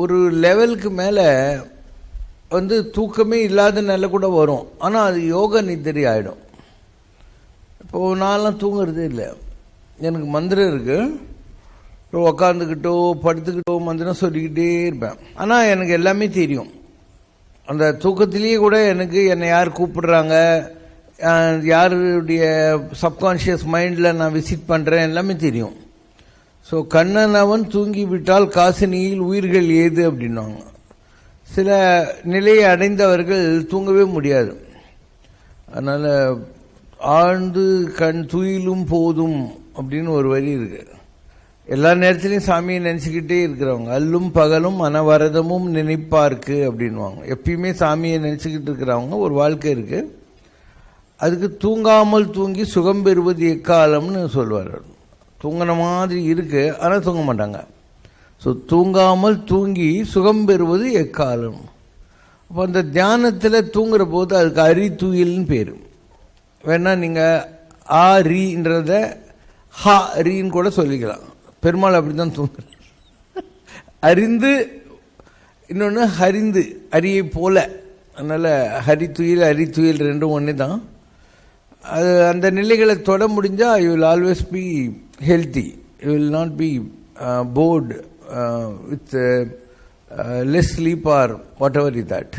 ஒரு லெவலுக்கு மேலே வந்து தூக்கமே இல்லாத நிலை கூட வரும். ஆனால் அது யோக நித்திரை ஆகிடும் இப்போது நான்லாம் தூங்குறதே இல்லை. எனக்கு மந்திரம் இருக்குது உக்காந்துக்கிட்டோ படுத்துக்கிட்டோ மந்திரம் சொல்லிக்கிட்டே இருப்பேன். ஆனால் எனக்கு எல்லாமே தெரியும். அந்த தூக்கத்திலேயே கூட எனக்கு என்னை யார் கூப்பிடுறாங்க யாருடைய சப்கான்ஷியஸ் மைண்டில் நான் விசிட் பண்ணுறேன் எல்லாமே தெரியும். ஸோ கண்ணன் அவன் தூங்கி விட்டால் காசினியில் உயிர்கள் ஏது அப்படின்னாங்க. சில நிலையை அடைந்தவர்கள் தூங்கவே முடியாது. அதனால் ஆழ்ந்து கண் துயிலும் போதும் அப்படின்னு ஒரு வரி இருக்கு. எல்லா நேரத்திலையும் சாமியை நினச்சிக்கிட்டே இருக்கிறவங்க அல்லும் பகலும் அனவரதமும் நினைப்பார்க்கு அப்படின்வாங்க எப்பயுமே சாமியை நினச்சிக்கிட்டு இருக்கிறவங்க ஒரு வாழ்க்கை இருக்குது அதுக்கு தூங்காமல் தூங்கி சுகம் பெறுவது எக்காலம்னு சொல்வார் தூங்கின மாதிரி இருக்கு ஆனால் தூங்க மாட்டாங்க. ஸோ தூங்காமல் தூங்கி சுகம் பெறுவது எக்காலம்? அப்போ அந்த தியானத்தில் தூங்குற போது அதுக்கு அரி தூயில்னு பேர். வேணா நீங்கள் ஆ ரீன்றத ஹா ரீன்னு கூட சொல்லிக்கலாம். பெருமாள் அப்படி தான் தூங்குறார். அறிந்து இன்னொன்று ஹரிந்து அரியை போல. அதனால் ஹரி தூயில் அரித்துயில் ரெண்டும் ஒன்று தான் அது அந்த நிலைகளை தொட முடிஞ்சால் you will always be healthy. You will not be uh, bored uh, with uh, uh, less sleep or whatever is that.